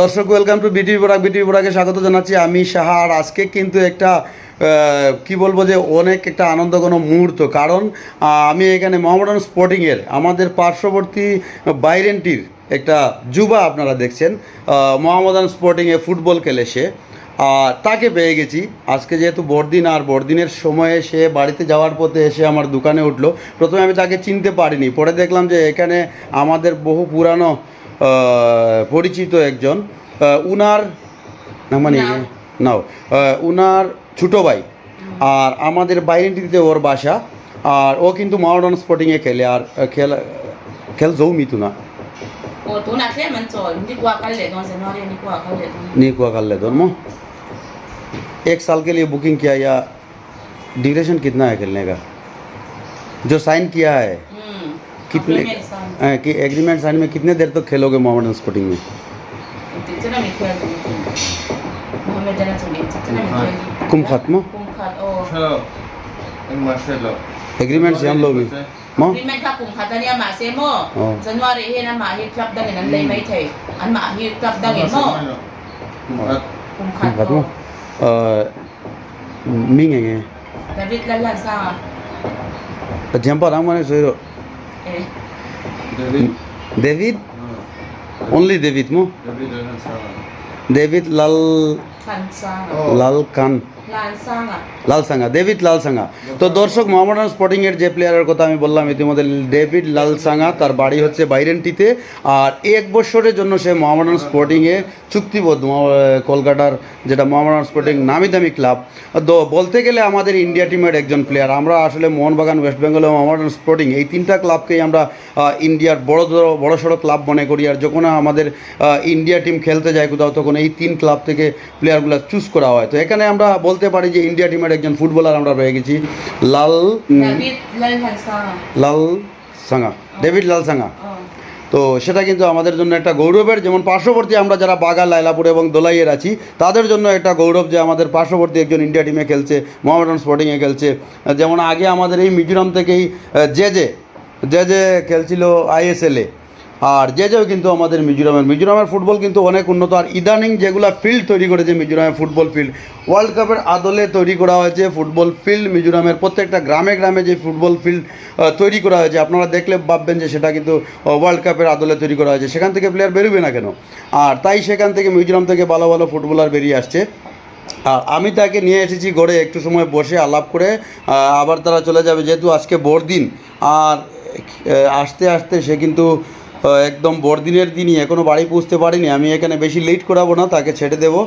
দর্শক welcome to BTV Barak BTV বোরাকে স্বাগত জানাচ্ছি। আমি সাহা আর আজকে কিন্তু একটা কি বলব যে অনেক একটা আনন্দঘন মুহূর্ত। কারণ আমি এখানে মোহামেডান স্পোর্টিংয়ের আমাদের পার্শ্ববর্তী বাইরেন্টির একটা যুবা আপনারা দেখছেন মোহামেডান স্পোর্টিংয়ে ফুটবল খেলে সে। আর তাকে পেয়ে গেছি। আজকে যেহেতু বড়দিন, আর বড়দিনের সময়ে সে বাড়িতে যাওয়ার পথে এসে আমার দোকানে উঠল। প্রথমে আমি তাকে চিনতে পারিনি। পরে দেখলাম যে এখানে আমাদের বহু পুরানো পরিচিত একজন আহ, উনার না মানে নাও। নাও আহ, উনার ছোটো ভাই আর আমাদের বাইরেন্টিতে ওর বাসা আর ও কিন্তু মাওডান স্পোর্টিংয়ে খেলে আর আহ, খেল খেল জৌ মিতু না Ồ, tú nào thế mình rồi, đi qua cái lệ con sẽ nói đi đi qua cái lệ con. नहीं हुआ कर ले दोनों एक साल के लिए बुकिंग किया या ड्यूरेशन कितना है खेलने का जो साइन किया है Hmm. कितने आ, कि एग्रीमेंट साइन में कितने देर तक तो खेलोगे मोहम्मडन स्पोर्टिंग में कुम खत्म एग्रीमेंट से हम लोग mo agreement ka kung kadaniya ma se mo January he na ma he club dang nan lay mai thai an ma he club dang mo kung khat kung khat mo ờ ming nge David la la sa Tiempo dang ma ne so David? No. Only David, mo? David Lal... Khan Lal Khan. Lan sang à? Oh. Lal Khan Lan sang à? Lal Sanga David Lal Sanga তো দর্শক মোহামেডান স্পোর্টিংয়ের যে প্লেয়ারের কথা আমি বললাম, ইতিমধ্যে David Lal Sanga তার বাড়ি হচ্ছে বাইরেন্টিতে আর এক বছরের জন্য সে মোহামেডান স্পোর্টিংয়ে চুক্তিবদ্ধ কলকাতার যেটা মোহামেডান স্পোর্টিং নামি দামি ক্লাব তো বলতে গেলে আমাদের ইন্ডিয়া টিমের একজন প্লেয়ার আমরা আসলে মোহনবাগান, ওয়েস্ট বেঙ্গল এবং মোহামেডান স্পোর্টিং, এই তিনটা ক্লাবকেই আমরা ইন্ডিয়ার বড় বড় সড়ো ক্লাব মনে করি আর যখন আমাদের ইন্ডিয়া টিম খেলতে যায় কোথাও, তখন এই তিন ক্লাব থেকে প্লেয়ারগুলো চুজ করা হয় তো এখানে আমরা বলতে পারি যে ইন্ডিয়া টিমের একজন ফুটবলার আমরা পেয়ে গেছি লাল? লাল সাঙ্গা ডেভিড লাল সাঙ্গা তো সেটা কিন্তু আমাদের জন্য একটা গৌরবের যেমন পার্শ্ববর্তী আমরা যারা বাগা লাইলাপুর এবং দোলাইয়ের আছি তাদের জন্য একটা গৌরব যে আমাদের পার্শ্ববর্তী একজন ইন্ডিয়া টিমে খেলছে মোহামেডান স্পোর্টিংয়ে খেলছে। যেমন আগে আমাদের এই মিজোরাম থেকেই যে যে যে যে খেলছিল আইএসএলে আর যে যেও কিন্তু আমাদের মিজোরামের মিজোরামের ফুটবল কিন্তু অনেক উন্নত। আর ইদানিং যেগুলো ফিল্ড তৈরি করেছে মিজোরামের ফুটবল ফিল্ড ওয়ার্ল্ড কাপের আদলে তৈরি করা হয়েছে ফুটবল ফিল্ড মিজোরামের প্রত্যেকটা গ্রামে গ্রামে যে ফুটবল ফিল্ড তৈরি করা হয়েছে। আপনারা দেখলে ভাববেন যে সেটা কিন্তু ওয়ার্ল্ড কাপের আদলে তৈরি করা হয়েছে। সেখান থেকে প্লেয়ার বেরোবে না কেন? আর তাই সেখান থেকে মিজোরাম থেকে ভালো ভালো ফুটবলার বেরিয়ে আসছে। আর আমি তাকে নিয়ে এসেছি গড়ে একটু সময় বসে আলাপ করে আবার তারা চলে যাবে যেহেতু আজকে বড়দিন আর আহ, আসতে আসতে সে কিন্তু একদম বড়দিনের দিনই এখনও বাড়ি পৌঁছতে পারিনি। আমি এখানে বেশি লেট করাবো না, তাকে ছেড়ে দেবো।